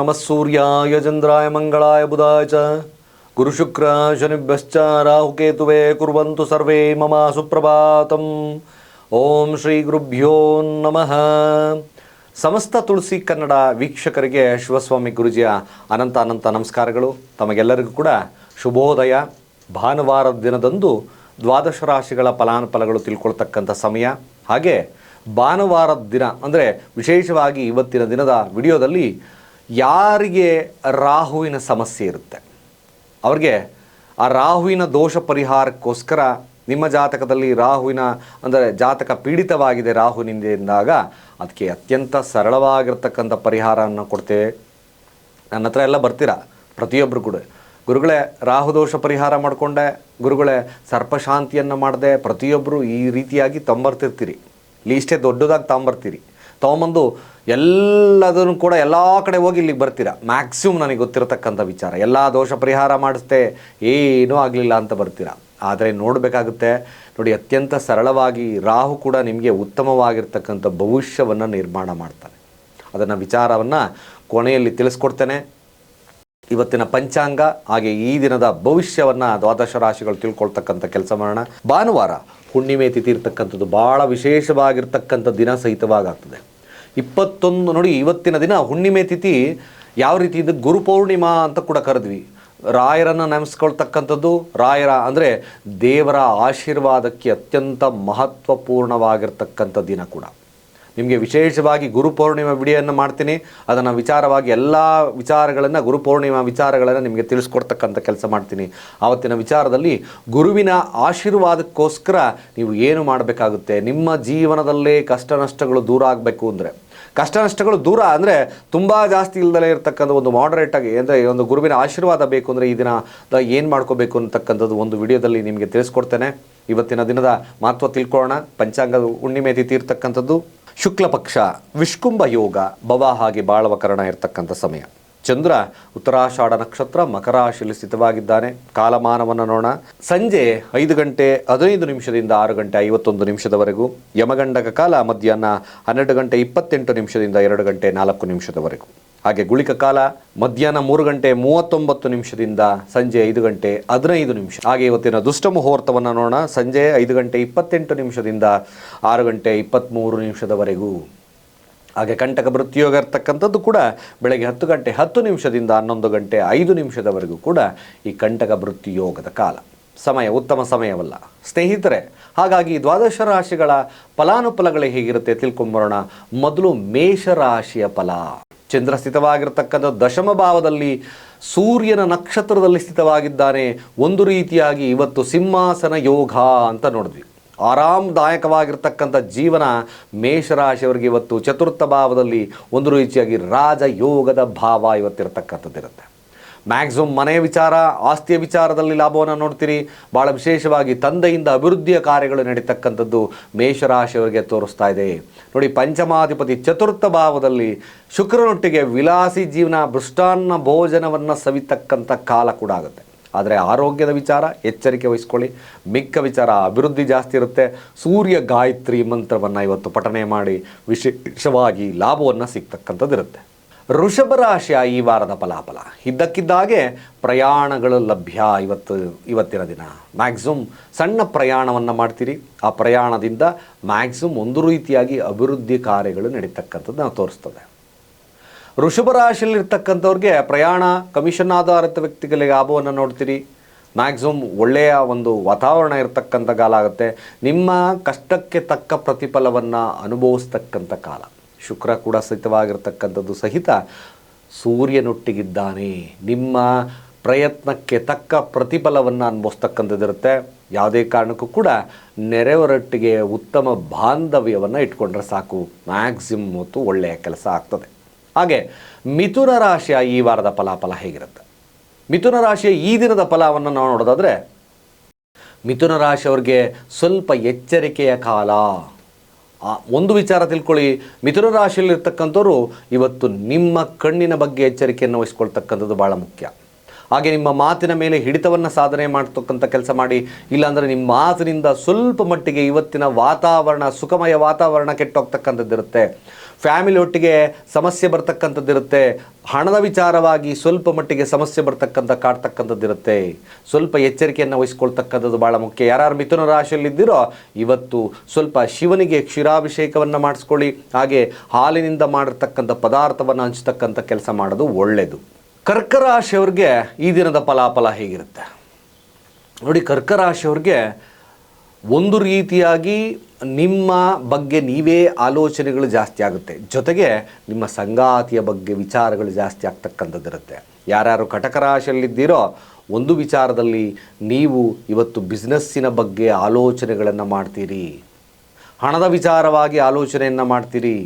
ನಮಃ ಸೂರ್ಯಾಯ ಚಂದ್ರಾಯ ಮಂಗಳಾಯ ಬುಧಾಯ ಚ ಗುರುಶುಕ್ರ ಶನಿಭ್ಯಶ್ಚ ರಾಹುಕೇತುವೆ ಕುರ್ವಂತು ಸರ್ವೇ ಮಮ ಸುಪ್ರಭಾತಂ ಓಂ ಶ್ರೀ ಗುರುಭ್ಯೋ ನಮಃ ಸಮಸ್ತ ತುಳಸಿ ಕನ್ನಡ ವೀಕ್ಷಕರಿಗೆ ಶಿವಸ್ವಾಮಿ ಗುರುಜಿಯ ಅನಂತ ಅನಂತ ನಮಸ್ಕಾರಗಳು. ತಮಗೆಲ್ಲರಿಗೂ ಕೂಡ ಶುಭೋದಯ. ಭಾನುವಾರದ ದಿನದಂದು ದ್ವಾದಶ ರಾಶಿಗಳ ಫಲಾನುಫಲಗಳು ತಿಳ್ಕೊಳ್ತಕ್ಕಂಥ ಸಮಯ. ಹಾಗೆ ಭಾನುವಾರದ ದಿನ, ಅಂದರೆ ವಿಶೇಷವಾಗಿ ಇವತ್ತಿನ ದಿನದ ವಿಡಿಯೋದಲ್ಲಿ ಯಾರಿಗೆ ರಾಹುವಿನ ಸಮಸ್ಯೆ ಇರುತ್ತೆ? ಅವ್ರಿಗೆ ಆ ರಾಹುವಿನ ದೋಷ ಪರಿಹಾರಕ್ಕೋಸ್ಕರ ನಿಮ್ಮ ಜಾತಕದಲ್ಲಿ ರಾಹುವಿನ, ಅಂದರೆ ಜಾತಕ ಪೀಡಿತವಾಗಿದೆ ರಾಹುವಿನಿಂದ ಎಂದಾಗ ಅದಕ್ಕೆ ಅತ್ಯಂತ ಸರಳವಾಗಿರ್ತಕ್ಕಂಥ ಪರಿಹಾರವನ್ನು ಕೊಡ್ತೇವೆ ನನ್ನ ಹತ್ರ ಎಲ್ಲ ಬರ್ತೀರಾ? ಪ್ರತಿಯೊಬ್ಬರು ಕೂಡ. ಗುರುಗಳೇ ರಾಹುದೋಷ ಪರಿಹಾರ ಮಾಡಿಕೊಂಡೆ. ಗುರುಗಳೇ, ಸರ್ಪಶಾಂತಿಯನ್ನು ಮಾಡಿದೆ. ಪ್ರತಿಯೊಬ್ಬರು ಈ ರೀತಿಯಾಗಿ ತೊಂಬರ್ತಿರ್ತೀರಿ ಲೀಸ್ಟೇ ದೊಡ್ಡದಾಗಿ ತೊಂಬರ್ತೀರಿ ತೊಗೊಂಬಂದು ಎಲ್ಲದನ್ನು ಕೂಡ ಎಲ್ಲ ಕಡೆ ಹೋಗಿ ಇಲ್ಲಿಗೆ ಬರ್ತೀರಾ? ಮ್ಯಾಕ್ಸಿಮಮ್ ನನಗೆ ಗೊತ್ತಿರತಕ್ಕಂಥ ವಿಚಾರ. ಎಲ್ಲ ದೋಷ ಪರಿಹಾರ ಮಾಡಿಸ್ತೆ, ಏನೂ ಆಗಲಿಲ್ಲ ಅಂತ ಬರ್ತೀರಾ? ಆದರೆ ನೋಡಬೇಕಾಗುತ್ತೆ, ನೋಡಿ ಅತ್ಯಂತ ಸರಳವಾಗಿ ರಾಹು ಕೂಡ ನಿಮಗೆ ಉತ್ತಮವಾಗಿರ್ತಕ್ಕಂಥ ಭವಿಷ್ಯವನ್ನು ನಿರ್ಮಾಣ ಮಾಡ್ತಾನೆ. ಅದನ್ನು ವಿಚಾರವನ್ನು ಕೊನೆಯಲ್ಲಿ ತಿಳಿಸ್ಕೊಡ್ತೇನೆ. ಇವತ್ತಿನ ಪಂಚಾಂಗ, ಹಾಗೆ ಈ ದಿನದ ಭವಿಷ್ಯವನ್ನು ದ್ವಾದಶ ರಾಶಿಗಳು ತಿಳ್ಕೊಳ್ತಕ್ಕಂಥ ಕೆಲಸ ಮಾಡೋಣ. ಭಾನುವಾರ ಹುಣ್ಣಿಮೆ ತಿಥಿ ಇರ್ತಕ್ಕಂಥದ್ದು ಭಾಳ ವಿಶೇಷವಾಗಿರ್ತಕ್ಕಂಥ ದಿನ ಸಹಿತವಾಗ್ತದೆ. ಇಪ್ಪತ್ತೊಂದು ನೋಡಿ, ಇವತ್ತಿನ ದಿನ ಹುಣ್ಣಿಮೆ ತಿಥಿ ಯಾವ ರೀತಿ ಇದ್ದ ಗುರುಪೌರ್ಣಿಮಾ ಅಂತ ಕೂಡ ಕರೆದ್ವಿ. ರಾಯರನ್ನು ನೆನೆಸ್ಕೊಳ್ತಕ್ಕಂಥದ್ದು, ರಾಯರ ಅಂದರೆ ದೇವರ ಆಶೀರ್ವಾದಕ್ಕೆ ಅತ್ಯಂತ ಮಹತ್ವಪೂರ್ಣವಾಗಿರ್ತಕ್ಕಂಥ ದಿನ ಕೂಡ. ನಿಮಗೆ ವಿಶೇಷವಾಗಿ ಗುರುಪೂರ್ಣಿಮೆ ವಿಡಿಯೋವನ್ನು ಮಾಡ್ತೀನಿ. ಅದನ್ನು ವಿಚಾರವಾಗಿ ಎಲ್ಲ ವಿಚಾರಗಳನ್ನು ಗುರುಪೂರ್ಣಿಮಾ ವಿಚಾರಗಳನ್ನು ನಿಮಗೆ ತಿಳಿಸ್ಕೊಡ್ತಕ್ಕಂಥ ಕೆಲಸ ಮಾಡ್ತೀನಿ. ಆವತ್ತಿನ ವಿಚಾರದಲ್ಲಿ ಗುರುವಿನ ಆಶೀರ್ವಾದಕ್ಕೋಸ್ಕರ ನೀವು ಏನು ಮಾಡಬೇಕಾಗುತ್ತೆ? ನಿಮ್ಮ ಜೀವನದಲ್ಲೇ ಕಷ್ಟ ನಷ್ಟಗಳು ದೂರ ಆಗಬೇಕು ಅಂದರೆ. ಕಷ್ಟ ನಷ್ಟಗಳು ದೂರ ಅಂದರೆ ತುಂಬ ಜಾಸ್ತಿ ಇಲ್ದಲೇ ಇರತಕ್ಕಂಥ ಒಂದು ಮಾಡರೇಟಾಗಿ ಅಂದರೆ ಒಂದು ಗುರುವಿನ ಆಶೀರ್ವಾದ ಬೇಕು ಅಂದರೆ ಈ ದಿನ ಏನು ಮಾಡ್ಕೋಬೇಕು ಅಂತಕ್ಕಂಥದ್ದು ಒಂದು ವಿಡಿಯೋದಲ್ಲಿ ನಿಮಗೆ ತಿಳಿಸ್ಕೊಡ್ತೇನೆ. ಇವತ್ತಿನ ದಿನದ ಮಹತ್ವ ತಿಳ್ಕೊಳ್ಳೋಣ. ಪಂಚಾಂಗದ ಹುಣ್ಣಿಮೆ ತಿಥಿ ಇರ್ತಕ್ಕಂಥದ್ದು. ಶುಕ್ಲ ಪಕ್ಷ ವಿಷ್ಕುಂಭ ಯೋಗ, ಭವ ಹಾಗೆ ಬಾಳವ ಕರಣ ಇರತಕ್ಕಂಥ ಸಮಯ. ಚಂದ್ರ ಉತ್ತರಾಷಾಢ ನಕ್ಷತ್ರ ಮಕರಾಶಿಯಲ್ಲಿ ಸ್ಥಿತವಾಗಿದ್ದಾನೆ. ಕಾಲಮಾನವನ್ನು ನೋಡೋಣ. ಸಂಜೆ ಐದು ಗಂಟೆ ಹದಿನೈದು ನಿಮಿಷದಿಂದ ಆರು ಗಂಟೆ ಐವತ್ತೊಂದು ನಿಮಿಷದವರೆಗೂ. ಯಮಗಂಡಕ ಕಾಲ ಮಧ್ಯಾಹ್ನ ಹನ್ನೆರಡು ಗಂಟೆ ಇಪ್ಪತ್ತೆಂಟು ನಿಮಿಷದಿಂದ ಎರಡು ಗಂಟೆ ನಾಲ್ಕು ನಿಮಿಷದವರೆಗೂ. ಹಾಗೆ ಗುಳಿಕ ಕಾಲ ಮಧ್ಯಾಹ್ನ ಮೂರು ಗಂಟೆ ಮೂವತ್ತೊಂಬತ್ತು ನಿಮಿಷದಿಂದ ಸಂಜೆ ಐದು ಗಂಟೆ ಹದಿನೈದು ನಿಮಿಷ. ಹಾಗೆ ಇವತ್ತಿನ ದುಷ್ಟ ಮುಹೂರ್ತವನ್ನು ನೋಡೋಣ. ಸಂಜೆ ಐದು ಗಂಟೆ ಇಪ್ಪತ್ತೆಂಟು ನಿಮಿಷದಿಂದ ಆರು ಗಂಟೆ ಇಪ್ಪತ್ತ್ಮೂರು ನಿಮಿಷದವರೆಗೂ. ಹಾಗೆ ಕಂಟಕ ಮೃತ್ಯುಯೋಗ ಇರ್ತಕ್ಕಂಥದ್ದು ಕೂಡ ಬೆಳಗ್ಗೆ ಹತ್ತು ಗಂಟೆ ಹತ್ತು ನಿಮಿಷದಿಂದ ಹನ್ನೊಂದು ಗಂಟೆ ಐದು ನಿಮಿಷದವರೆಗೂ ಕೂಡ ಈ ಕಂಟಕ ಮೃತ್ಯುಯೋಗದ ಕಾಲ. ಸಮಯ ಉತ್ತಮ ಸಮಯವಲ್ಲ. ಸ್ನೇಹಿತರೆ, ಹಾಗಾಗಿ ದ್ವಾದಶ ರಾಶಿಗಳ ಫಲಾನುಫಲಗಳೇ ಹೇಗಿರುತ್ತೆ ತಿಳ್ಕೊಂಬರೋಣ. ಮೊದಲು ಮೇಷರಾಶಿಯ ಫಲ. ಚಂದ್ರ ಸ್ಥಿತವಾಗಿರತಕ್ಕಂಥ ದಶಮ ಭಾವದಲ್ಲಿ ಸೂರ್ಯನ ನಕ್ಷತ್ರದಲ್ಲಿ ಸ್ಥಿತವಾಗಿದ್ದಾನೆ. ಒಂದು ರೀತಿಯಾಗಿ ಇವತ್ತು ಸಿಂಹಾಸನ ಯೋಗ ಅಂತ ನೋಡಿದ್ವಿ. ಆರಾಮದಾಯಕವಾಗಿರ್ತಕ್ಕಂಥ ಜೀವನ ಮೇಷರಾಶಿಯವರಿಗೆ ಇವತ್ತು ಚತುರ್ಥ ಭಾವದಲ್ಲಿ ಒಂದು ರೀತಿಯಾಗಿ ರಾಜಯೋಗದ ಭಾವ ಇವತ್ತಿರತಕ್ಕಂಥದ್ದಿರುತ್ತೆ. ಮ್ಯಾಕ್ಸಿಮಮ್ ಮನೆಯ ವಿಚಾರ, ಆಸ್ತಿಯ ವಿಚಾರದಲ್ಲಿ ಲಾಭವನ್ನು ನೋಡ್ತೀರಿ. ಭಾಳ ವಿಶೇಷವಾಗಿ ತಂದೆಯಿಂದ ಅಭಿವೃದ್ಧಿಯ ಕಾರ್ಯಗಳು ನಡೀತಕ್ಕಂಥದ್ದು ಮೇಷರಾಶಿಯವರಿಗೆ ತೋರಿಸ್ತಾ ಇದೆ. ನೋಡಿ, ಪಂಚಮಾಧಿಪತಿ ಚತುರ್ಥ ಭಾವದಲ್ಲಿ ಶುಕ್ರನೊಟ್ಟಿಗೆ ವಿಲಾಸಿ ಜೀವನ ಭೃಷ್ಟಾನ್ನ ಭೋಜನವನ್ನು ಸವಿತಕ್ಕಂಥ ಕಾಲ ಕೂಡ ಆಗುತ್ತೆ. ಆದರೆ ಆರೋಗ್ಯದ ವಿಚಾರ, ಎಚ್ಚರಿಕೆ ವಹಿಸ್ಕೊಳ್ಳಿ. ಮಿಕ್ಕ ವಿಚಾರ, ಅಭಿವೃದ್ಧಿ ಜಾಸ್ತಿ ಇರುತ್ತೆ. ಸೂರ್ಯ ಗಾಯತ್ರಿ ಮಂತ್ರವನ್ನು ಇವತ್ತು ಪಠನೆ ಮಾಡಿ ವಿಶೇಷವಾಗಿ ಲಾಭವನ್ನು ಸಿಗ್ತಕ್ಕಂಥದ್ದು ಇರುತ್ತೆ ವೃಷಭ ರಾಶಿಯ ಈ ವಾರದ ಫಲಾಫಲ. ಇದ್ದಕ್ಕಿದ್ದಾಗೆ ಪ್ರಯಾಣಗಳು ಲಭ್ಯ ಇವತ್ತು, ಇವತ್ತಿನ ದಿನ. ಮ್ಯಾಕ್ಸಿಮಮ್ ಸಣ್ಣ ಪ್ರಯಾಣವನ್ನು ಮಾಡ್ತೀರಿ. ಆ ಪ್ರಯಾಣದಿಂದ ಮ್ಯಾಕ್ಸಿಮಮ್ ಒಂದು ರೀತಿಯಾಗಿ ಅಭಿವೃದ್ಧಿ ಕಾರ್ಯಗಳು ನಡೀತಕ್ಕಂಥದ್ದು ನಾವು ತೋರಿಸ್ತದೆ. ಋಷಭ ರಾಶಿಯಲ್ಲಿರ್ತಕ್ಕಂಥವ್ರಿಗೆ ಪ್ರಯಾಣ ಕಮಿಷನ್ ಆಧಾರಿತ ವ್ಯಕ್ತಿಗಳಿಗೆ ಲಾಭವನ್ನು ನೋಡ್ತೀರಿ. ಮ್ಯಾಕ್ಸಿಮಮ್ ಒಳ್ಳೆಯ ಒಂದು ವಾತಾವರಣ ಇರತಕ್ಕಂಥ ಕಾಲ ಆಗುತ್ತೆ. ನಿಮ್ಮ ಕಷ್ಟಕ್ಕೆ ತಕ್ಕ ಪ್ರತಿಫಲವನ್ನು ಅನುಭವಿಸ್ತಕ್ಕಂಥ ಕಾಲ. ಶುಕ್ರ ಕೂಡ ಸಹಿತವಾಗಿರ್ತಕ್ಕಂಥದ್ದು ಸಹಿತ ಸೂರ್ಯನೊಟ್ಟಿಗಿದ್ದಾನೆ. ನಿಮ್ಮ ಪ್ರಯತ್ನಕ್ಕೆ ತಕ್ಕ ಪ್ರತಿಫಲವನ್ನು ಅನುಭವಿಸ್ತಕ್ಕಂಥದ್ದಿರುತ್ತೆ. ಯಾವುದೇ ಕಾರಣಕ್ಕೂ ಕೂಡ ನೆರೆಯವರೊಟ್ಟಿಗೆ ಉತ್ತಮ ಬಾಂಧವ್ಯವನ್ನು ಇಟ್ಕೊಂಡ್ರೆ ಸಾಕು. ಮ್ಯಾಕ್ಸಿಮಮ್ ಹೊತ್ತು ಒಳ್ಳೆಯ ಕೆಲಸ ಆಗ್ತದೆ. ಹಾಗೆ ಮಿಥುನ ರಾಶಿಯ ಈ ವಾರದ ಫಲಾಫಲ ಹೇಗಿರುತ್ತೆ? ಮಿಥುನ ರಾಶಿಯ ಈ ದಿನದ ಫಲವನ್ನು ನಾವು ನೋಡೋದಾದರೆ, ಮಿಥುನ ರಾಶಿಯವ್ರಿಗೆ ಸ್ವಲ್ಪ ಎಚ್ಚರಿಕೆಯ ಕಾಲ. ಒಂದು ವಿಚಾರ ತಿಳ್ಕೊಳ್ಳಿ. ಮಿಥುನ ರಾಶಿಯಲ್ಲಿರ್ತಕ್ಕಂಥವ್ರು ಇವತ್ತು ನಿಮ್ಮ ಕಣ್ಣಿನ ಬಗ್ಗೆ ಎಚ್ಚರಿಕೆಯನ್ನು ವಹಿಸ್ಕೊಳ್ತಕ್ಕಂಥದ್ದು ಭಾಳ ಮುಖ್ಯ. ಹಾಗೆ ನಿಮ್ಮ ಮಾತಿನ ಮೇಲೆ ಹಿಡಿತವನ್ನು ಸಾಧನೆ ಮಾಡ್ತಕ್ಕಂಥ ಕೆಲಸ ಮಾಡಿ, ಇಲ್ಲಾಂದರೆ ನಿಮ್ಮ ಮಾತಿನಿಂದ ಸ್ವಲ್ಪ ಮಟ್ಟಿಗೆ ಇವತ್ತಿನ ವಾತಾವರಣ, ಸುಖಮಯ ವಾತಾವರಣ ಕೆಟ್ಟೋಗ್ತಕ್ಕಂಥದ್ದಿರುತ್ತೆ. ಫ್ಯಾಮಿಲಿ ಒಟ್ಟಿಗೆ ಸಮಸ್ಯೆ ಬರ್ತಕ್ಕಂಥದ್ದಿರುತ್ತೆ. ಹಣದ ವಿಚಾರವಾಗಿ ಸ್ವಲ್ಪ ಮಟ್ಟಿಗೆ ಸಮಸ್ಯೆ ಬರ್ತಕ್ಕಂಥ ಕಾಡ್ತಕ್ಕಂಥದ್ದಿರುತ್ತೆ. ಸ್ವಲ್ಪ ಎಚ್ಚರಿಕೆಯನ್ನು ವಹಿಸ್ಕೊಳ್ತಕ್ಕಂಥದ್ದು ಭಾಳ ಮುಖ್ಯ. ಯಾರು ಮಿಥುನ ರಾಶಿಯಲ್ಲಿದ್ದೀರೋ, ಇವತ್ತು ಸ್ವಲ್ಪ ಶಿವನಿಗೆ ಕ್ಷೀರಾಭಿಷೇಕವನ್ನು ಮಾಡಿಸ್ಕೊಳ್ಳಿ. ಹಾಗೆ ಹಾಲಿನಿಂದ ಮಾಡಿರ್ತಕ್ಕಂಥ ಪದಾರ್ಥವನ್ನು ಹಂಚ್ತಕ್ಕಂಥ ಕೆಲಸ ಮಾಡೋದು ಒಳ್ಳೆಯದು ಕರ್ಕ ರಾಶಿಯವ್ರಿಗೆ ಈ ದಿನದ ಫಲಾಫಲ ಹೇಗಿರುತ್ತೆ? ನೋಡಿ ಕರ್ಕ ರಾಶಿಯವ್ರಿಗೆ ಒಂದು ರೀತಿಯಾಗಿ ನಿಮ್ಮ ಬಗ್ಗೆ ನೀವೇ ಆಲೋಚನೆಗಳು ಜಾಸ್ತಿ ಆಗುತ್ತೆ. ಜೊತೆಗೆ ನಿಮ್ಮ ಸಂಗಾತಿಯ ಬಗ್ಗೆ ವಿಚಾರಗಳು ಜಾಸ್ತಿ ಆಗ್ತಕ್ಕಂಥದ್ದಿರುತ್ತೆ. ಯಾರ್ಯಾರು ಕಟಕ ರಾಶಿಯಲ್ಲಿದ್ದೀರೋ ಒಂದು ವಿಚಾರದಲ್ಲಿ ನೀವು ಇವತ್ತು ಬಿಸ್ನೆಸ್ಸಿನ ಬಗ್ಗೆ ಆಲೋಚನೆಗಳನ್ನು ಮಾಡ್ತೀರಿ. ಹಣದ ವಿಚಾರವಾಗಿ ಆಲೋಚನೆಯನ್ನು ಮಾಡ್ತೀರಿ.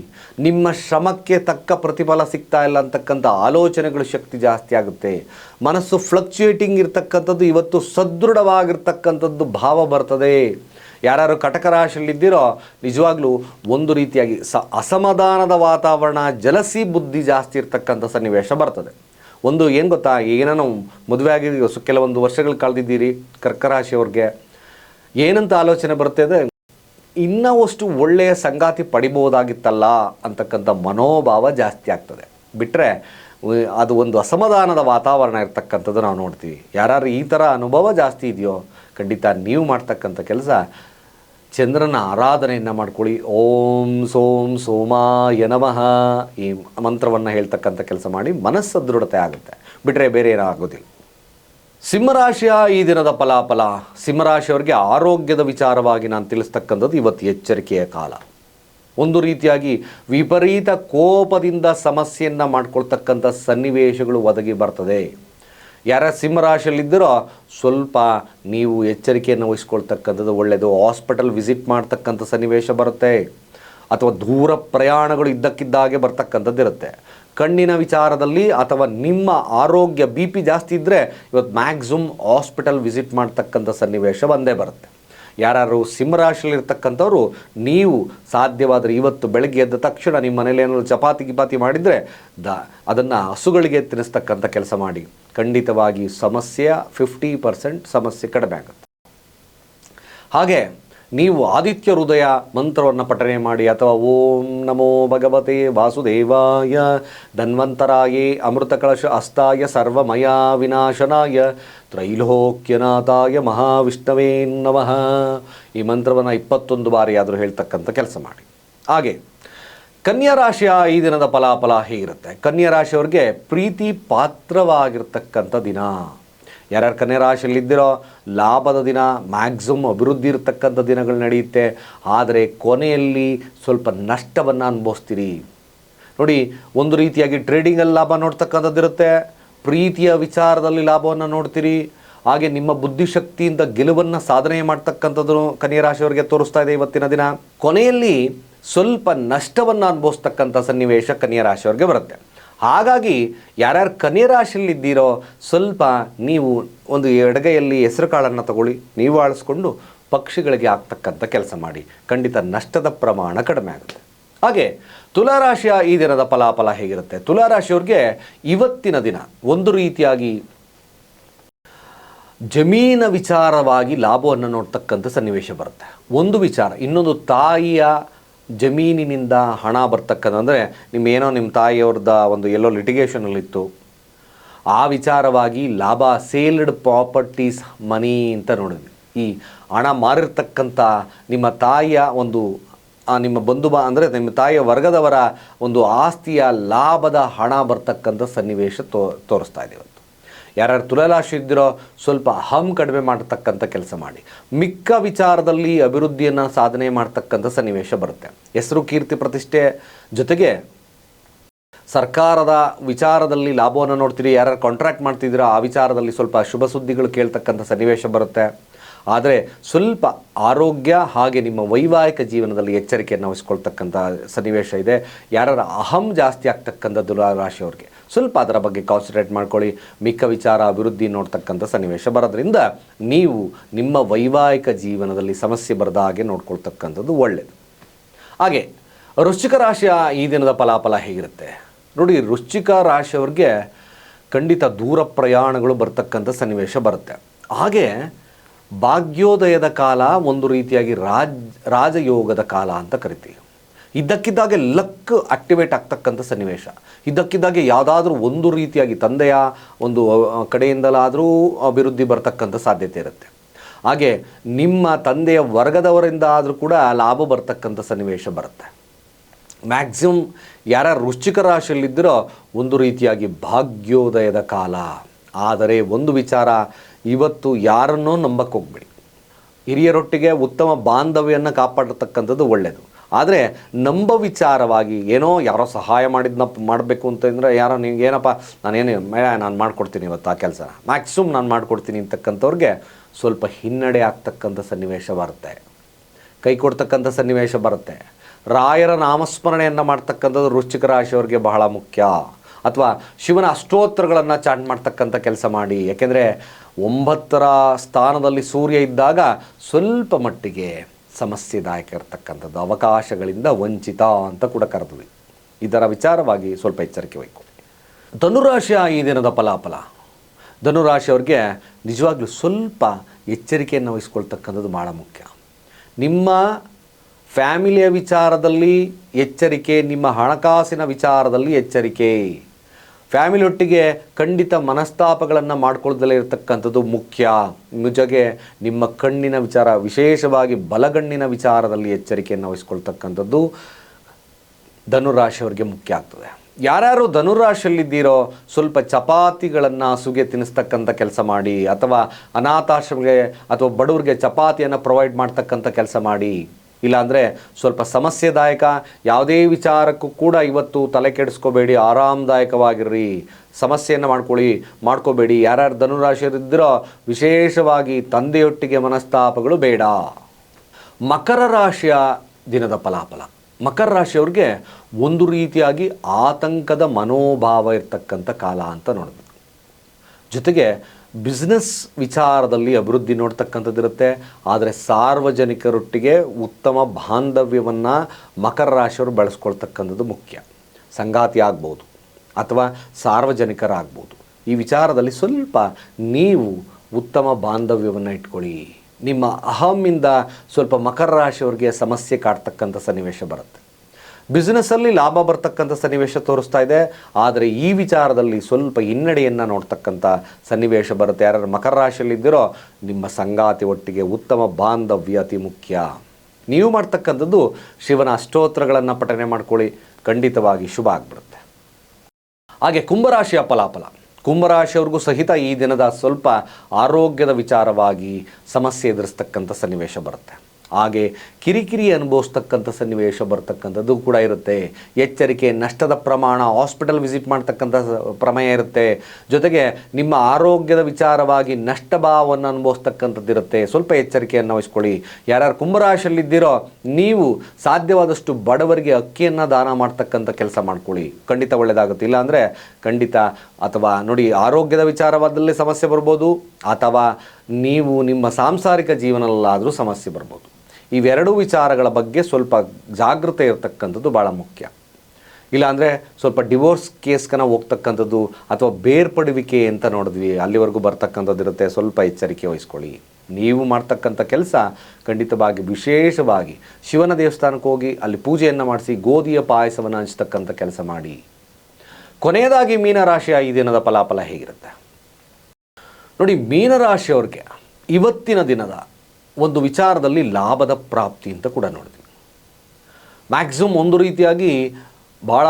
ನಿಮ್ಮ ಶ್ರಮಕ್ಕೆ ತಕ್ಕ ಪ್ರತಿಫಲ ಸಿಗ್ತಾ ಇಲ್ಲ ಅಂತಕ್ಕಂಥ ಆಲೋಚನೆಗಳು ಶಕ್ತಿ ಜಾಸ್ತಿ ಆಗುತ್ತೆ. ಮನಸ್ಸು ಫ್ಲಕ್ಚುಯೇಟಿಂಗ್ ಇರತಕ್ಕಂಥದ್ದು ಇವತ್ತು ಸದೃಢವಾಗಿರ್ತಕ್ಕಂಥದ್ದು ಭಾವ ಬರ್ತದೆ. ಯಾರು ಕಟಕ ರಾಶಿಯಲ್ಲಿದ್ದೀರೋ ನಿಜವಾಗ್ಲೂ ಒಂದು ರೀತಿಯಾಗಿ ಸ ಅಸಮಾಧಾನದ ವಾತಾವರಣ, ಜಲಸಿ ಬುದ್ಧಿ ಜಾಸ್ತಿ ಇರ್ತಕ್ಕಂಥ ಸನ್ನಿವೇಶ ಬರ್ತದೆ. ಒಂದು ಏನು ಗೊತ್ತಾ ಏನೋ ಮದುವೆ ಆಗಿ ಕೆಲವೊಂದು ವರ್ಷಗಳು ಕಳೆದಿದ್ದೀರಿ ಕರ್ಕರಾಶಿಯವ್ರಿಗೆ ಏನಂತ ಆಲೋಚನೆ ಬರ್ತದೆ ಇನ್ನೂ ಅಷ್ಟು ಒಳ್ಳೆಯ ಸಂಗಾತಿ ಪಡಿಬೋದಾಗಿತ್ತಲ್ಲ ಅಂತಕ್ಕಂಥ ಮನೋಭಾವ ಜಾಸ್ತಿ ಆಗ್ತದೆ. ಬಿಟ್ಟರೆ ಅದು ಒಂದು ಅಸಮಾಧಾನದ ವಾತಾವರಣ ಇರ್ತಕ್ಕಂಥದ್ದು ನಾವು ನೋಡ್ತೀವಿ. ಯಾರು ಈ ಥರ ಅನುಭವ ಜಾಸ್ತಿ ಇದೆಯೋ, ಖಂಡಿತ ನೀವು ಮಾಡ್ತಕ್ಕಂಥ ಕೆಲಸ, ಚಂದ್ರನ ಆರಾಧನೆಯನ್ನು ಮಾಡ್ಕೊಳ್ಳಿ. ಓಂ ಸೋಂ ಸೋಮಾಯ ನಮಃ ಈ ಮಂತ್ರವನ್ನು ಹೇಳ್ತಕ್ಕಂಥ ಕೆಲಸ ಮಾಡಿ ಮನಸ್ಸು ದೃಢತೆ ಆಗುತ್ತೆ. ಬಿಟ್ಟರೆ ಬೇರೆ ಏನೂ ಆಗೋದಿಲ್ಲ. ಸಿಂಹರಾಶಿಯ ಈ ದಿನದ ಫಲಾಫಲ? ಸಿಂಹರಾಶಿಯವರಿಗೆ ಆರೋಗ್ಯದ ವಿಚಾರವಾಗಿ ನಾನು ತಿಳಿಸ್ತಕ್ಕಂಥದ್ದು ಇವತ್ತು ಎಚ್ಚರಿಕೆಯ ಕಾಲ. ಒಂದು ರೀತಿಯಾಗಿ ವಿಪರೀತ ಕೋಪದಿಂದ ಸಮಸ್ಯೆಯನ್ನು ಮಾಡ್ಕೊಳ್ತಕ್ಕಂಥ ಸನ್ನಿವೇಶಗಳು ಒದಗಿ ಬರ್ತದೆ. ಯಾರ ಸಿಂಹರಾಶಿಯಲ್ಲಿದ್ದರೋ ಸ್ವಲ್ಪ ನೀವು ಎಚ್ಚರಿಕೆಯನ್ನು ವಹಿಸ್ಕೊಳ್ತಕ್ಕಂಥದ್ದು ಒಳ್ಳೆಯದು ಹಾಸ್ಪಿಟಲ್ ವಿಸಿಟ್ ಮಾಡ್ತಕ್ಕಂಥ ಸನ್ನಿವೇಶ ಬರುತ್ತೆ. ಅಥವಾ ದೂರ ಪ್ರಯಾಣಗಳು ಇದ್ದಕ್ಕಿದ್ದಾಗೆ ಬರ್ತಕ್ಕಂಥದ್ದಿರುತ್ತೆ ಕಣ್ಣಿನ ವಿಚಾರದಲ್ಲಿ ಅಥವಾ ನಿಮ್ಮ ಆರೋಗ್ಯ ಬಿ ಪಿ ಜಾಸ್ತಿ ಇದ್ದರೆ ಇವತ್ತು ಮ್ಯಾಕ್ಸಿಮಮ್ ಹಾಸ್ಪಿಟಲ್ ವಿಸಿಟ್ ಮಾಡ್ತಕ್ಕಂಥ ಸನ್ನಿವೇಶ ಬಂದೇ ಬರುತ್ತೆ. ಯಾರು ಸಿಂಹರಾಶಿಯಲ್ಲಿರ್ತಕ್ಕಂಥವ್ರು ನೀವು ಸಾಧ್ಯವಾದರೆ ಇವತ್ತು ಬೆಳಗ್ಗೆ ಎದ್ದ ತಕ್ಷಣ ನಿಮ್ಮ ಮನೇಲಿ ಏನಾದರೂ ಚಪಾತಿ ಗಿಪಾತಿ ಮಾಡಿದರೆ ದ, ಅದನ್ನು ಹಸುಗಳಿಗೆ ತಿನ್ನಿಸ್ತಕ್ಕಂಥ ಕೆಲಸ ಮಾಡಿ. ಖಂಡಿತವಾಗಿ ಸಮಸ್ಯೆ ಫಿಫ್ಟಿ ಪರ್ಸೆಂಟ್ ಸಮಸ್ಯೆ ಕಡಿಮೆ ಆಗುತ್ತೆ. ಹಾಗೆ ನೀವು ಆದಿತ್ಯ ಹೃದಯ ಮಂತ್ರವನ್ನು ಪಠನೆ ಮಾಡಿ ಅಥವಾ ಓಂ ನಮೋ ಭಗವತೆ ವಾಸುದೇವಾಯ ಧನ್ವಂತರಾಯೇ ಅಮೃತ ಕಳಶ ಅಸ್ತಾಯ ಸರ್ವಮಯ ವಿನಾಶನಾಯ ತ್ರೈಲೋಕ್ಯನಾಥಾಯ ಮಹಾವಿಷ್ಣವೇ ನಮಃ. ಈ ಮಂತ್ರವನ್ನು ಇಪ್ಪತ್ತೊಂದು ಬಾರಿ ಆದರೂ ಹೇಳ್ತಕ್ಕಂಥ ಕೆಲಸ ಮಾಡಿ. ಹಾಗೆ, ಕನ್ಯಾ ರಾಶಿಯ ಈ ದಿನದ ಫಲಾಫಲ ಹೇಗಿರುತ್ತೆ? ಕನ್ಯಾ ರಾಶಿಯವ್ರಿಗೆ ಪ್ರೀತಿ ಪಾತ್ರವಾಗಿರ್ತಕ್ಕಂಥ ದಿನ. ಯಾರ್ಯಾರು ಕನ್ಯಾ ರಾಶಿಯಲ್ಲಿದ್ದೀರೋ ಲಾಭದ ದಿನ ಮ್ಯಾಕ್ಸಿಮಮ್ ಅಭಿವೃದ್ಧಿ ಇರತಕ್ಕಂಥ ದಿನಗಳು ನಡೆಯುತ್ತೆ. ಆದರೆ ಕೊನೆಯಲ್ಲಿ ಸ್ವಲ್ಪ ನಷ್ಟವನ್ನು ಅನುಭವಿಸ್ತೀರಿ. ನೋಡಿ, ಒಂದು ರೀತಿಯಾಗಿ ಟ್ರೇಡಿಂಗಲ್ಲಿ ಲಾಭ ನೋಡ್ತಕ್ಕಂಥದ್ದಿರುತ್ತೆ ಪ್ರೀತಿಯ ವಿಚಾರದಲ್ಲಿ ಲಾಭವನ್ನು ನೋಡ್ತೀರಿ. ಹಾಗೆ ನಿಮ್ಮ ಬುದ್ಧಿಶಕ್ತಿಯಿಂದ ಗೆಲುವನ್ನು ಸಾಧನೆ ಮಾಡ್ತಕ್ಕಂಥದ್ದು ಕನ್ಯಾ ರಾಶಿಯವರಿಗೆ ತೋರಿಸ್ತಾ ಇದೆ ಇವತ್ತಿನ ದಿನ. ಕೊನೆಯಲ್ಲಿ ಸ್ವಲ್ಪ ನಷ್ಟವನ್ನು ಅನುಭವಿಸ್ತಕ್ಕಂಥ ಸನ್ನಿವೇಶ ಕನ್ಯಾ ರಾಶಿಯವರಿಗೆ ಬರುತ್ತೆ. ಹಾಗಾಗಿ ಯಾರ್ಯಾರು ಕನ್ಯಾ ರಾಶಿಯಲ್ಲಿದ್ದೀರೋ ಸ್ವಲ್ಪ ನೀವು ಒಂದು ಎಡಗೈಯಲ್ಲಿ ಹೆಸರು ಕಾಳನ್ನು ತಗೊಳ್ಳಿ. ನೀವು ಆಳಿಸ್ಕೊಂಡು ಪಕ್ಷಿಗಳಿಗೆ ಆಗ್ತಕ್ಕಂಥ ಕೆಲಸ ಮಾಡಿ. ಖಂಡಿತ ನಷ್ಟದ ಪ್ರಮಾಣ ಕಡಿಮೆ ಆಗುತ್ತೆ. ಹಾಗೆ ತುಲಾರಾಶಿಯ ಈ ದಿನದ ಫಲಾಫಲ ಹೇಗಿರುತ್ತೆ? ತುಲಾರಾಶಿಯವ್ರಿಗೆ ಇವತ್ತಿನ ದಿನ ಒಂದು ರೀತಿಯಾಗಿ ಜಮೀನ ವಿಚಾರವಾಗಿ ಲಾಭವನ್ನು ನೋಡ್ತಕ್ಕಂಥ ಸನ್ನಿವೇಶ ಬರುತ್ತೆ. ಒಂದು ವಿಚಾರ, ಇನ್ನೊಂದು ತಾಯಿಯ ಜಮೀನಿನಿಂದ ಹಣ ಬರ್ತಕ್ಕಂಥ, ಅಂದರೆ ನಿಮ್ಮ ತಾಯಿಯವ್ರದ ಒಂದು ಎಲ್ಲೋ ಲಿಟಿಗೇಷನಲ್ಲಿತ್ತು ಆ ವಿಚಾರವಾಗಿ ಲಾಭ ಸೇಲ್ಡ್ ಪ್ರಾಪರ್ಟೀಸ್ ಮನಿ ಅಂತ ನೋಡಿದ್ವಿ. ಈ ಹಣ ಮಾರಿರ್ತಕ್ಕಂಥ ನಿಮ್ಮ ತಾಯಿಯ ಒಂದು ನಿಮ್ಮ ಬಂಧು ಬಾ ಅಂದರೆ ನಿಮ್ಮ ತಾಯಿಯ ವರ್ಗದವರ ಒಂದು ಆಸ್ತಿಯ ಲಾಭದ ಹಣ ಬರ್ತಕ್ಕಂಥ ಸನ್ನಿವೇಶ ತೋ, ತೋರಿಸ್ತಾ ಇದ್ದೀವಿ. ಯಾರ್ಯಾರು ತುಲಾರಾಶಿ ಇದ್ದಿರೋ ಸ್ವಲ್ಪ ಅಹಂ ಕಡಿಮೆ ಮಾಡತಕ್ಕಂಥ ಕೆಲಸ ಮಾಡಿ. ಮಿಕ್ಕ ವಿಚಾರದಲ್ಲಿ ಅಭಿವೃದ್ಧಿಯನ್ನು ಸಾಧನೆ ಮಾಡ್ತಕ್ಕಂಥ ಸನ್ನಿವೇಶ ಬರುತ್ತೆ. ಹೆಸರು ಕೀರ್ತಿ ಪ್ರತಿಷ್ಠೆ ಜೊತೆಗೆ ಸರ್ಕಾರದ ವಿಚಾರದಲ್ಲಿ ಲಾಭವನ್ನು ನೋಡ್ತೀರಿ, ಯಾರ್ಯಾರು ಕಾಂಟ್ರಾಕ್ಟ್ ಮಾಡ್ತಿದ್ದೀರೋ, ಆ ವಿಚಾರದಲ್ಲಿ ಸ್ವಲ್ಪ ಶುಭ ಸುದ್ದಿಗಳು ಕೇಳ್ತಕ್ಕಂಥ ಸನ್ನಿವೇಶ ಬರುತ್ತೆ. ಆದರೆ ಸ್ವಲ್ಪ ಆರೋಗ್ಯ ಹಾಗೆ ನಿಮ್ಮ ವೈವಾಹಿಕ ಜೀವನದಲ್ಲಿ ಎಚ್ಚರಿಕೆಯನ್ನು ವಹಿಸ್ಕೊಳ್ತಕ್ಕಂಥ ಸನ್ನಿವೇಶ ಇದೆ. ಯಾರ ಅಹಂ ಜಾಸ್ತಿ ಆಗ್ತಕ್ಕಂಥದ್ದು ರಾಶಿಯವ್ರಿಗೆ ಸ್ವಲ್ಪ ಅದರ ಬಗ್ಗೆ ಕಾನ್ಸಂಟ್ರೇಟ್ ಮಾಡ್ಕೊಳ್ಳಿ. ಮಿಕ್ಕ ವಿಚಾರ ಅಭಿವೃದ್ಧಿ ನೋಡ್ತಕ್ಕಂಥ ಸನ್ನಿವೇಶ ಬರೋದ್ರಿಂದ ನೀವು ನಿಮ್ಮ ವೈವಾಹಿಕ ಜೀವನದಲ್ಲಿ ಸಮಸ್ಯೆ ಬರದ ಹಾಗೆ ನೋಡ್ಕೊಳ್ತಕ್ಕಂಥದ್ದು ಒಳ್ಳೆಯದು ಹಾಗೆ ವೃಶ್ಚಿಕ ರಾಶಿಯ ಈ ದಿನದ ಫಲಾಫಲ ಹೇಗಿರುತ್ತೆ? ನೋಡಿ, ವೃಶ್ಚಿಕ ರಾಶಿಯವ್ರಿಗೆ ಖಂಡಿತ ದೂರ ಪ್ರಯಾಣಗಳು ಬರ್ತಕ್ಕಂಥ ಸನ್ನಿವೇಶ ಬರುತ್ತೆ. ಹಾಗೆ ಭಾಗ್ಯೋದಯದ ಕಾಲ ಒಂದು ರೀತಿಯಾಗಿ ರಾಜ್, ರಾಜಯೋಗದ ಕಾಲ ಅಂತ ಕರಿತೀವಿ. ಇದ್ದಕ್ಕಿದ್ದಾಗೆ ಲಕ್ ಆಕ್ಟಿವೇಟ್ ಆಗ್ತಕ್ಕಂಥ ಸನ್ನಿವೇಶ. ಇದ್ದಕ್ಕಿದ್ದಾಗೆ ಯಾವುದಾದ್ರೂ ಒಂದು ರೀತಿಯಾಗಿ ತಂದೆಯ ಒಂದು ಕಡೆಯಿಂದಲಾದರೂ ಅಭಿವೃದ್ಧಿ ಬರ್ತಕ್ಕಂಥ ಸಾಧ್ಯತೆ ಇರುತ್ತೆ. ಹಾಗೆ ನಿಮ್ಮ ತಂದೆಯ ವರ್ಗದವರಿಂದ ಆದರೂ ಕೂಡ ಲಾಭ ಬರ್ತಕ್ಕಂಥ ಸನ್ನಿವೇಶ ಬರುತ್ತೆ. ಮ್ಯಾಕ್ಸಿಮಮ್ ಯಾರ ರುಚಿಕ ರಾಶಿಯಲ್ಲಿದ್ದರೋ ಒಂದು ರೀತಿಯಾಗಿ ಭಾಗ್ಯೋದಯದ ಕಾಲ. ಆದರೆ ಒಂದು ವಿಚಾರ ಇವತ್ತು ಯಾರನ್ನೂ ನಂಬಕ್ಕೆ ಹೋಗ್ಬೇಡಿ. ಹಿರಿಯರೊಟ್ಟಿಗೆ ಉತ್ತಮ ಬಾಂಧವ್ಯವನ್ನು ಕಾಪಾಡತಕ್ಕಂಥದ್ದು ಒಳ್ಳೆಯದು ಆದರೆ ನಂಬ ವಿಚಾರವಾಗಿ ಏನೋ ಯಾರೋ ಸಹಾಯ ಮಾಡಿದ್ನ ಮಾಡಬೇಕು ಅಂತಂದರೆ ಯಾರೋ ನಿಂಗೆ ಏನಪ್ಪ, ನಾನೇನು ಮೇಳ ನಾನು ಮಾಡ್ಕೊಡ್ತೀನಿ ಇವತ್ತು ಆ ಕೆಲಸ ಮ್ಯಾಕ್ಸಿಮಮ್ ನಾನು ಮಾಡ್ಕೊಡ್ತೀನಿ ಅಂತಕ್ಕಂಥವ್ರಿಗೆ ಸ್ವಲ್ಪ ಹಿನ್ನಡೆ ಆಗ್ತಕ್ಕಂಥ ಸನ್ನಿವೇಶ ಬರುತ್ತೆ. ಕೈ ಕೊಡ್ತಕ್ಕಂಥ ಸನ್ನಿವೇಶ ಬರುತ್ತೆ. ರಾಯರ ನಾಮಸ್ಮರಣೆಯನ್ನು ಮಾಡ್ತಕ್ಕಂಥದ್ದು ವೃಶ್ಚಿಕ ರಾಶಿಯವ್ರಿಗೆ ಬಹಳ ಮುಖ್ಯ. ಅಥವಾ ಶಿವನ ಅಷ್ಟೋತ್ತರಗಳನ್ನು ಚಾಂಟ್ ಮಾಡ್ತಕ್ಕಂಥ ಕೆಲಸ ಮಾಡಿ. ಯಾಕೆಂದರೆ ಒಂಬತ್ತರ ಸ್ಥಾನದಲ್ಲಿ ಸೂರ್ಯ ಇದ್ದಾಗ ಸ್ವಲ್ಪ ಮಟ್ಟಿಗೆ ಸಮಸ್ಯೆದಾಯಕ ಇರತಕ್ಕಂಥದ್ದು, ಅವಕಾಶಗಳಿಂದ ವಂಚಿತ ಅಂತ ಕೂಡ ಕರೆದ್ವಿ. ಇದರ ವಿಚಾರವಾಗಿ ಸ್ವಲ್ಪ ಎಚ್ಚರಿಕೆ ವಹಿಕೊಳ್ಳಿ ಧನುರಾಶಿಯ ಈ ದಿನದ ಫಲಾಫಲ. ಧನುರಾಶಿಯವ್ರಿಗೆ ನಿಜವಾಗ್ಲೂ ಸ್ವಲ್ಪ ಎಚ್ಚರಿಕೆಯನ್ನು ವಹಿಸ್ಕೊಳ್ತಕ್ಕಂಥದ್ದು ಭಾಳ ಮುಖ್ಯ. ನಿಮ್ಮ ಫ್ಯಾಮಿಲಿಯ ವಿಚಾರದಲ್ಲಿ ಎಚ್ಚರಿಕೆ, ನಿಮ್ಮ ಹಣಕಾಸಿನ ವಿಚಾರದಲ್ಲಿ ಎಚ್ಚರಿಕೆ. ಫ್ಯಾಮಿಲಿ ಒಟ್ಟಿಗೆ ಖಂಡಿತ ಮನಸ್ತಾಪಗಳನ್ನು ಮಾಡ್ಕೊಳ್ಳೋದಲ್ಲೇ ಇರತಕ್ಕಂಥದ್ದು ಮುಖ್ಯ. ನಿಜಗೆ ನಿಮ್ಮ ಕಣ್ಣಿನ ವಿಚಾರ, ವಿಶೇಷವಾಗಿ ಬಲಗಣ್ಣಿನ ವಿಚಾರದಲ್ಲಿ ಎಚ್ಚರಿಕೆಯನ್ನು ವಹಿಸ್ಕೊಳ್ತಕ್ಕಂಥದ್ದು ಧನುರಾಶಿಯವರಿಗೆ ಮುಖ್ಯ ಆಗ್ತದೆ. ಯಾರ್ಯಾರು ಧನುರಾಶಿಯಲ್ಲಿದ್ದೀರೋ ಸ್ವಲ್ಪ ಚಪಾತಿಗಳನ್ನು ಸುಗೆ ತಿನ್ನಿಸ್ತಕ್ಕಂಥ ಕೆಲಸ ಮಾಡಿ, ಅಥವಾ ಅನಾಥಾಶ್ರಮಗೆ ಅಥವಾ ಬಡವರಿಗೆ ಚಪಾತಿಯನ್ನು ಪ್ರೊವೈಡ್ ಮಾಡ್ತಕ್ಕಂಥ ಕೆಲಸ ಮಾಡಿ ಇಲ್ಲಾಂದರೆ ಸ್ವಲ್ಪ ಸಮಸ್ಯೆದಾಯಕ ಯಾವುದೇ ವಿಚಾರಕ್ಕೂ ಕೂಡ ಇವತ್ತು ತಲೆ ಕೆಡಿಸ್ಕೋಬೇಡಿ, ಆರಾಮದಾಯಕವಾಗಿರ್ರಿ. ಸಮಸ್ಯೆಯನ್ನು ಮಾಡ್ಕೊಳ್ಳಿ, ಮಾಡ್ಕೋಬೇಡಿ. ಯಾರ್ಯಾರು ಧನುರಾಶಿಯಲ್ಲಿದ್ದೀರೋ ವಿಶೇಷವಾಗಿ ತಂದೆಯೊಟ್ಟಿಗೆ ಮನಸ್ತಾಪಗಳು ಬೇಡ. ಮಕರ ರಾಶಿಯ ದಿನದ ಫಲಾಫಲ. ಮಕರ ರಾಶಿಯವ್ರಿಗೆ ಒಂದು ರೀತಿಯಾಗಿ ಆತಂಕದ ಮನೋಭಾವ ಇರ್ತಕ್ಕಂಥ ಕಾಲ ಅಂತ ನೋಡಿದ್ವಿ ಜೊತೆಗೆ ಬಿಸ್ನೆಸ್ ವಿಚಾರದಲ್ಲಿ ಅಭಿವೃದ್ಧಿ ನೋಡ್ತಕ್ಕಂಥದ್ದಿರುತ್ತೆ. ಆದರೆ ಸಾರ್ವಜನಿಕರೊಟ್ಟಿಗೆ ಉತ್ತಮ ಬಾಂಧವ್ಯವನ್ನು ಮಕರ ರಾಶಿಯವರು ಬೆಳೆಸ್ಕೊಳ್ತಕ್ಕಂಥದ್ದು ಮುಖ್ಯ. ಸಂಗಾತಿ ಆಗ್ಬೋದು ಅಥವಾ ಸಾರ್ವಜನಿಕರಾಗ್ಬೋದು. ಈ ವಿಚಾರದಲ್ಲಿ ಸ್ವಲ್ಪ ನೀವು ಉತ್ತಮ ಬಾಂಧವ್ಯವನ್ನು ಇಟ್ಕೊಳ್ಳಿ. ನಿಮ್ಮ ಅಹಮ್ಮಿಂದ ಸ್ವಲ್ಪ ಮಕರ ರಾಶಿಯವ್ರಿಗೆ ಸಮಸ್ಯೆ ಕಾಡ್ತಕ್ಕಂಥ ಸನ್ನಿವೇಶ ಬರುತ್ತೆ. ಬಿಸ್ನೆಸ್ಸಲ್ಲಿ ಲಾಭ ಬರ್ತಕ್ಕಂಥ ಸನ್ನಿವೇಶ ತೋರಿಸ್ತಾ ಇದೆ. ಆದರೆ ಈ ವಿಚಾರದಲ್ಲಿ ಸ್ವಲ್ಪ ಹಿನ್ನಡೆಯನ್ನು ನೋಡ್ತಕ್ಕಂಥ ಸನ್ನಿವೇಶ ಬರುತ್ತೆ. ಯಾರು ಮಕರ ರಾಶಿಯಲ್ಲಿದ್ದೀರೋ ನಿಮ್ಮ ಸಂಗಾತಿ ಒಟ್ಟಿಗೆ ಉತ್ತಮ ಬಾಂಧವ್ಯ ಅತಿ ಮುಖ್ಯ. ನೀವು ಮಾಡ್ತಕ್ಕಂಥದ್ದು ಶಿವನ ಅಷ್ಟೋತ್ರಗಳನ್ನು ಪಠನೆ ಮಾಡ್ಕೊಳ್ಳಿ. ಖಂಡಿತವಾಗಿ ಶುಭ ಆಗ್ಬಿಡುತ್ತೆ. ಹಾಗೆ ಕುಂಭರಾಶಿಯ ಫಲಾಫಲ. ಕುಂಭರಾಶಿಯವ್ರಿಗೂ ಸಹಿತ ಈ ದಿನದ ಸ್ವಲ್ಪ ಆರೋಗ್ಯದ ವಿಚಾರವಾಗಿ ಸಮಸ್ಯೆ ಎದುರಿಸ್ತಕ್ಕಂಥ ಸನ್ನಿವೇಶ ಬರುತ್ತೆ. ಹಾಗೆ ಕಿರಿಕಿರಿ ಅನುಭವಿಸ್ತಕ್ಕಂಥ ಸನ್ನಿವೇಶ ಬರ್ತಕ್ಕಂಥದ್ದು ಕೂಡ ಇರುತ್ತೆ. ಎಚ್ಚರಿಕೆ, ನಷ್ಟದ ಪ್ರಮಾಣ ಹಾಸ್ಪಿಟಲ್ ವಿಸಿಟ್ ಮಾಡ್ತಕ್ಕಂಥ ಪ್ರಮೇಯ ಇರುತ್ತೆ. ಜೊತೆಗೆ ನಿಮ್ಮ ಆರೋಗ್ಯದ ವಿಚಾರವಾಗಿ ನಷ್ಟ ಭಾವವನ್ನು ಅನುಭವಿಸ್ತಕ್ಕಂಥದ್ದು ಇರುತ್ತೆ. ಸ್ವಲ್ಪ ಎಚ್ಚರಿಕೆಯನ್ನು ವಹಿಸ್ಕೊಳ್ಳಿ. ಯಾರ್ಯಾರು ಕುಂಭರಾಶಿಯಲ್ಲಿದ್ದೀರೋ ನೀವು ಸಾಧ್ಯವಾದಷ್ಟು ಬಡವರಿಗೆ ಅಕ್ಕಿಯನ್ನು ದಾನ ಮಾಡ್ತಕ್ಕಂಥ ಕೆಲಸ ಮಾಡ್ಕೊಳ್ಳಿ. ಖಂಡಿತ ಒಳ್ಳೆಯದಾಗುತ್ತೆ ಇಲ್ಲಾಂದರೆ ಖಂಡಿತ ಅಥವಾ ನೋಡಿ, ಆರೋಗ್ಯದ ವಿಚಾರವಾದಲ್ಲಿ ಸಮಸ್ಯೆ ಬರ್ಬೋದು, ಅಥವಾ ನೀವು ನಿಮ್ಮ ಸಾಂಸಾರಿಕ ಜೀವನದಲ್ಲಾದರೂ ಸಮಸ್ಯೆ ಬರ್ಬೋದು. ಇವೆರಡೂ ವಿಚಾರಗಳ ಬಗ್ಗೆ ಸ್ವಲ್ಪ ಜಾಗೃತೆ ಇರತಕ್ಕಂಥದ್ದು ಭಾಳ ಮುಖ್ಯ. ಇಲ್ಲಾಂದರೆ ಸ್ವಲ್ಪ ಡಿವೋರ್ಸ್ ಕೇಸ್ಕನ ಹೋಗ್ತಕ್ಕಂಥದ್ದು ಅಥವಾ ಬೇರ್ಪಡುವಿಕೆ ಅಂತ ನೋಡಿದ್ವಿ. ಅಲ್ಲಿವರೆಗೂ ಬರ್ತಕ್ಕಂಥದ್ದು ಇರುತ್ತೆ. ಸ್ವಲ್ಪ ಎಚ್ಚರಿಕೆ ವಹಿಸ್ಕೊಳ್ಳಿ. ನೀವು ಮಾಡ್ತಕ್ಕಂಥ ಕೆಲಸ ಖಂಡಿತವಾಗಿ ವಿಶೇಷವಾಗಿ ಶಿವನ ದೇವಸ್ಥಾನಕ್ಕೆ ಹೋಗಿ ಅಲ್ಲಿ ಪೂಜೆಯನ್ನು ಮಾಡಿಸಿ ಗೋಧಿಯ ಪಾಯಸವನ್ನು ಹಂಚ್ತಕ್ಕಂಥ ಕೆಲಸ ಮಾಡಿ. ಕೊನೆಯದಾಗಿ ಮೀನರಾಶಿಯ ಈ ದಿನದ ಫಲಾಫಲ ಹೇಗಿರುತ್ತೆ? ನೋಡಿ ಮೀನರಾಶಿಯವ್ರಿಗೆ ಇವತ್ತಿನ ದಿನದ ಒಂದು ವಿಚಾರದಲ್ಲಿ ಲಾಭದ ಪ್ರಾಪ್ತಿ ಅಂತ ಕೂಡ ನೋಡಿದ್ವಿ. ಮ್ಯಾಕ್ಸಿಮಮ್ ಒಂದು ರೀತಿಯಾಗಿ ಭಾಳ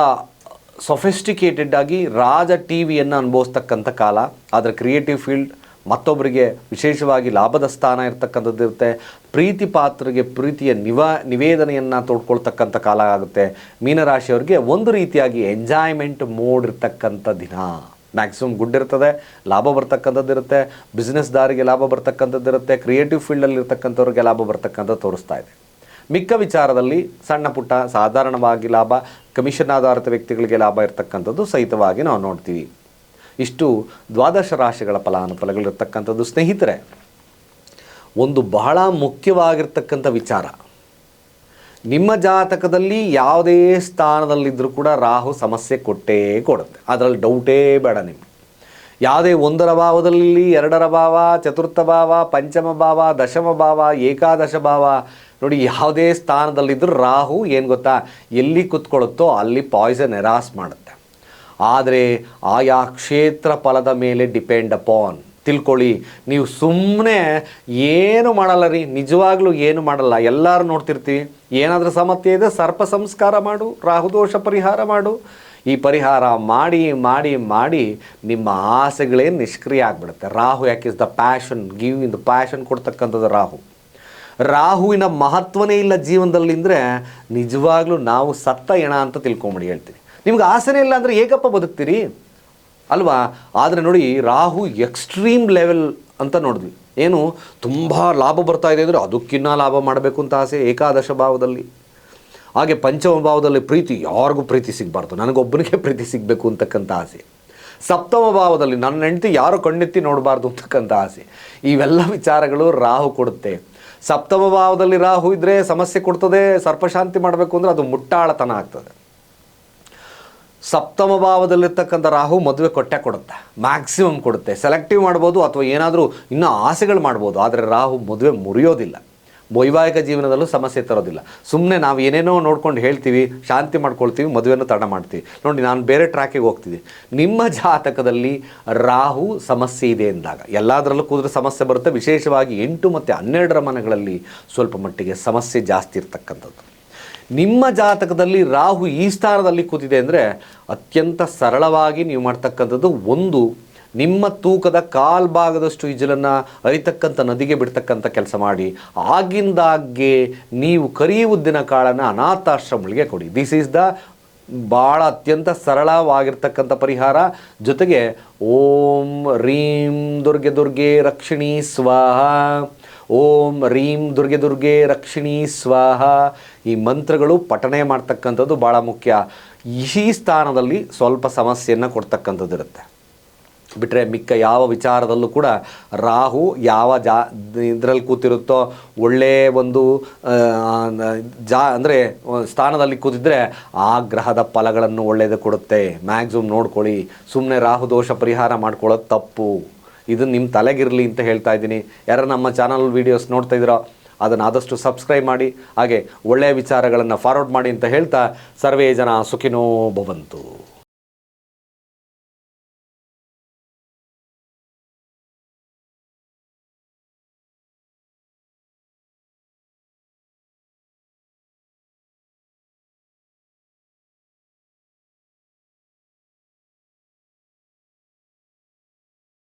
ಸೊಫೆಸ್ಟಿಕೇಟೆಡ್ ಆಗಿ ರಾಜ ಟಿ ವಿಯನ್ನು ಅನುಭವಿಸ್ತಕ್ಕಂಥ ಕಾಲ, ಆದರೆ ಕ್ರಿಯೇಟಿವ್ ಫೀಲ್ಡ್ ಮತ್ತೊಬ್ಬರಿಗೆ ವಿಶೇಷವಾಗಿ ಲಾಭದ ಸ್ಥಾನ ಇರ್ತಕ್ಕಂಥದ್ದು ಇರುತ್ತೆ. ಪ್ರೀತಿ ಪಾತ್ರರಿಗೆ ಪ್ರೀತಿಯ ನಿವ, ನಿವೇದನೆಯನ್ನು ತೋಡ್ಕೊಳ್ತಕ್ಕಂಥ ಕಾಲ ಆಗುತ್ತೆ. ಮೀನರಾಶಿಯವ್ರಿಗೆ ಒಂದು ರೀತಿಯಾಗಿ ಎಂಜಾಯ್ಮೆಂಟ್ ಮೋಡ್ ಇರ್ತಕ್ಕಂಥ ದಿನ. ಮ್ಯಾಕ್ಸಿಮಮ್ ಗುಡ್ ಇರ್ತದೆ, ಲಾಭ ಬರ್ತಕ್ಕಂಥದ್ದು ಇರುತ್ತೆ ಬಿಸ್ನೆಸ್ದಾರಿಗೆ ಲಾಭ ಬರ್ತಕ್ಕಂಥದ್ದು ಇರುತ್ತೆ ಕ್ರಿಯೇಟಿವ್ ಫೀಲ್ಡಲ್ಲಿ ಇರ್ತಕ್ಕಂಥವ್ರಿಗೆ ಲಾಭ ಬರ್ತಕ್ಕಂಥದ್ದು ತೋರಿಸ್ತಾ ಇದೆ. ಮಿಕ್ಕ ವಿಚಾರದಲ್ಲಿ ಸಣ್ಣ ಪುಟ್ಟ ಸಾಧಾರಣವಾಗಿ ಲಾಭ ಕಮಿಷನ್ ಆಧಾರಿತ ವ್ಯಕ್ತಿಗಳಿಗೆ ಲಾಭ ಇರತಕ್ಕಂಥದ್ದು ಸಹಿತವಾಗಿ ನಾವು ನೋಡ್ತೀವಿ. ಇಷ್ಟು ದ್ವಾದಶ ರಾಶಿಗಳ ಫಲಾನುಫಲಗಳಿರ್ತಕ್ಕಂಥದ್ದು ಸ್ನೇಹಿತರೆ. ಒಂದು ಬಹಳ ಮುಖ್ಯವಾಗಿರ್ತಕ್ಕಂಥ ವಿಚಾರ. ನಿಮ್ಮ ಜಾತಕದಲ್ಲಿ ಯಾವುದೇ ಸ್ಥಾನದಲ್ಲಿದ್ದರೂ ಕೂಡ ರಾಹು ಸಮಸ್ಯೆ ಕೊಟ್ಟೇ ಕೊಡುತ್ತೆ. ಅದರಲ್ಲಿ ಡೌಟೇ ಬೇಡ ನಿಮಗೆ. ಯಾವುದೇ ಒಂದರ ಭಾವದಲ್ಲಿ, ಎರಡರ ಭಾವ, ಚತುರ್ಥ ಭಾವ, ಪಂಚಮ ಭಾವ, ದಶಮ ಭಾವ, ಏಕಾದಶ ಭಾವ, ನೋಡಿ ಯಾವುದೇ ಸ್ಥಾನದಲ್ಲಿದ್ದರೂ ರಾಹು ಏನು ಗೊತ್ತಾ, ಎಲ್ಲಿ ಕುತ್ಕೊಳ್ಳುತ್ತೋ ಅಲ್ಲಿ ಪಾಯ್ಸನ್ ಎರಾಸ್ ಮಾಡುತ್ತೆ. ಆದರೆ ಆಯಾ ಕ್ಷೇತ್ರ ಫಲದ ಮೇಲೆ ಡಿಪೆಂಡ್ ಅಪಾನ್ ತಿಳ್ಕೊಳ್ಳಿ. ನೀವು ಸುಮ್ಮನೆ ಏನು ಮಾಡಲ್ಲ ರೀ? ನಿಜವಾಗ್ಲೂ ಏನು ಮಾಡಲ್ಲ? ಎಲ್ಲರೂ ನೋಡ್ತಿರ್ತೀವಿ. ಏನಾದರೂ ಸಮಸ್ಯೆ ಇದೆ, ಸರ್ಪ ಸಂಸ್ಕಾರ ಮಾಡು ರಾಹುದೋಷ ಪರಿಹಾರ ಮಾಡು. ಈ ಪರಿಹಾರ ಮಾಡಿ ಮಾಡಿ ಮಾಡಿ ನಿಮ್ಮ ಆಸೆಗಳೇ ನಿಷ್ಕ್ರಿಯ ಆಗಿಬಿಡುತ್ತೆ. ರಾಹು ಯಾಕೆ is the passion give in the passion ಕೊಡ್ತಕ್ಕಂಥದ್ದು ರಾಹು. ರಾಹುವಿನ ಮಹತ್ವನೇ ಇಲ್ಲ ಜೀವನದಲ್ಲಿ ಅಂದರೆ ನಿಜವಾಗ್ಲೂ ನಾವು ಸತ್ತ ಏಣ ಅಂತ ತಿಳ್ಕೊಂಬಿಡಿ ಹೇಳ್ತೀನಿ. ನಿಮ್ಗೆ ಆಸೆನೇ ಇಲ್ಲ ಅಂದರೆ ಹೇಗಪ್ಪ ಬದುಕ್ತೀರಿ? ಅಲ್ವಾ? ಆದರೆ ನೋಡಿ, ರಾಹು ಎಕ್ಸ್ಟ್ರೀಮ್ ಲೆವೆಲ್ ಅಂತ ನೋಡಿದ್ವಿ. ಏನು? ತುಂಬ ಲಾಭ ಬರ್ತಾ ಇದೆ ಅಂದರೆ ಅದಕ್ಕಿನ್ನ ಲಾಭ ಮಾಡಬೇಕು ಅಂತ ಆಸೆ ಏಕಾದಶ ಭಾವದಲ್ಲಿ. ಹಾಗೆ ಪಂಚಮ ಭಾವದಲ್ಲಿ ಪ್ರೀತಿ ಯಾರಿಗೂ ಪ್ರೀತಿ ಸಿಗಬಾರ್ದು. ನನಗೊಬ್ಬನಿಗೆ ಪ್ರೀತಿ ಸಿಗಬೇಕು ಅಂತಕ್ಕಂಥ ಆಸೆ. ಸಪ್ತಮ ಭಾವದಲ್ಲಿ ನನ್ನ ಹೆಂಡತಿ ಯಾರು ಕಣ್ಣೆತ್ತಿ ನೋಡಬಾರ್ದು ಅಂತಕ್ಕಂಥ ಆಸೆ. ಇವೆಲ್ಲ ವಿಚಾರಗಳು ರಾಹು ಕೊಡುತ್ತೆ. ಸಪ್ತಮ ಭಾವದಲ್ಲಿ ರಾಹು ಇದ್ದರೆ ಸಮಸ್ಯೆ ಕೊಡ್ತದೆ, ಸರ್ಪಶಾಂತಿ ಮಾಡಬೇಕು ಅಂದರೆ ಅದು ಮುಟ್ಟಾಳತನ ಆಗ್ತದೆ. ಸಪ್ತಮ ಭಾವದಲ್ಲಿರ್ತಕ್ಕಂಥ ರಾಹು ಮದುವೆ ಕೊಟ್ಟೆ ಕೊಡುತ್ತೆ. ಮ್ಯಾಕ್ಸಿಮಮ್ ಕೊಡುತ್ತೆ. ಸೆಲೆಕ್ಟಿವ್ ಮಾಡ್ಬೋದು ಅಥವಾ ಏನಾದರೂ ಇನ್ನೂ ಆಸೆಗಳು ಮಾಡ್ಬೋದು. ಆದರೆ ರಾಹು ಮದುವೆ ಮುರಿಯೋದಿಲ್ಲ. ವೈವಾಹಿಕ ಜೀವನದಲ್ಲೂ ಸಮಸ್ಯೆ ತರೋದಿಲ್ಲ. ಸುಮ್ಮನೆ ನಾವು ಏನೇನೋ ನೋಡ್ಕೊಂಡು ಹೇಳ್ತೀವಿ, ಶಾಂತಿ ಮಾಡ್ಕೊಳ್ತೀವಿ ಮದುವೆಯನ್ನು ತಡ ಮಾಡ್ತೀವಿ. ನೋಡಿ, ನಾನು ಬೇರೆ ಟ್ರ್ಯಾಕಿಗೆ ಹೋಗ್ತೀನಿ ನಿಮ್ಮ ಜಾತಕದಲ್ಲಿ ರಾಹು ಸಮಸ್ಯೆ ಇದೆ ಎಂದಾಗ ಎಲ್ಲದರಲ್ಲೂ ಕೂದ್ರೆ ಸಮಸ್ಯೆ ಬರುತ್ತೆ. ವಿಶೇಷವಾಗಿ ಎಂಟು ಮತ್ತು ಹನ್ನೆರಡರ ಮನೆಗಳಲ್ಲಿ ಸ್ವಲ್ಪ ಮಟ್ಟಿಗೆ ಸಮಸ್ಯೆ ಜಾಸ್ತಿ ಇರ್ತಕ್ಕಂಥದ್ದು. ನಿಮ್ಮ ಜಾತಕದಲ್ಲಿ ರಾಹು ಈ ಸ್ಥಾನದಲ್ಲಿ ಕೂತಿದೆ ಅಂದರೆ ಅತ್ಯಂತ ಸರಳವಾಗಿ ನೀವು ಮಾಡ್ತಕ್ಕಂಥದ್ದು ಒಂದು, ನಿಮ್ಮ ತೂಕದ ಕಾಲ್ ಭಾಗದಷ್ಟು ಇಜಲನ್ನು ಅರಿತಕ್ಕಂಥ ನದಿಗೆ ಬಿಡ್ತಕ್ಕಂಥ ಕೆಲಸ ಮಾಡಿ. ಆಗಿಂದಾಗ್ಗೆ ನೀವು ಕರಿ ಉದ್ದಿನ ಕಾಳನ್ನು ಅನಾಥಾಶ್ರಮಗಳಿಗೆ ಕೊಡಿ. ದಿಸ್ ಈಸ್ ದ ಭಾಳ ಅತ್ಯಂತ ಸರಳವಾಗಿರ್ತಕ್ಕಂಥ ಪರಿಹಾರ. ಜೊತೆಗೆ ಓಂ ರೀಂ ದುರ್ಗೆ ದುರ್ಗೆ ರಕ್ಷಿಣಿ ಸ್ವಾಹ. ಓಂ ರೀಂ ದುರ್ಗೆ ದುರ್ಗೆ ರಕ್ಷಿಣಿ ಸ್ವಾಹ. ಈ ಮಂತ್ರಗಳು ಪಠನೆ ಮಾಡ್ತಕ್ಕಂಥದ್ದು ಭಾಳ ಮುಖ್ಯ. ಈ ಸ್ಥಾನದಲ್ಲಿ ಸ್ವಲ್ಪ ಸಮಸ್ಯೆಯನ್ನು ಕೊಡ್ತಕ್ಕಂಥದ್ದು ಇರುತ್ತೆ. ಬಿಟ್ಟರೆ ಮಿಕ್ಕ ಯಾವ ವಿಚಾರದಲ್ಲೂ ಕೂಡ ರಾಹು ಯಾವ ಜಾ ಇದರಲ್ಲಿ ಕೂತಿರುತ್ತೋ ಒಳ್ಳೆಯ ಒಂದು ಜಾ, ಅಂದರೆ ಸ್ಥಾನದಲ್ಲಿ ಕೂತಿದ್ರೆ ಆ ಗ್ರಹದ ಫಲಗಳನ್ನು ಒಳ್ಳೆಯದು ಕೊಡುತ್ತೆ. ಮ್ಯಾಕ್ಸಿಮಮ್ ನೋಡ್ಕೊಳ್ಳಿ. ಸುಮ್ಮನೆ ರಾಹು ದೋಷ ಪರಿಹಾರ ಮಾಡ್ಕೊಳ್ಳೋದು ತಪ್ಪು. ಇದು ನಿಮ್ಮ ತಲೆಗಿರಲಿ ಅಂತ ಹೇಳ್ತಾ ಇದ್ದೀನಿ. ಯಾರು ನಮ್ಮ ಚಾನಲ್ ವೀಡಿಯೋಸ್ ನೋಡ್ತಾ ಇದ್ದೀರೋ, ಅದನ್ನು ಆದಷ್ಟು ಸಬ್ಸ್ಕ್ರೈಬ್ ಮಾಡಿ, ಹಾಗೆ ಒಳ್ಳೆಯ ವಿಚಾರಗಳನ್ನು ಫಾರ್ವರ್ಡ್ ಮಾಡಿ ಅಂತ ಹೇಳ್ತಾ ಸರ್ವೇ ಜನ ಸುಖಿನೋ ಭವಂತು.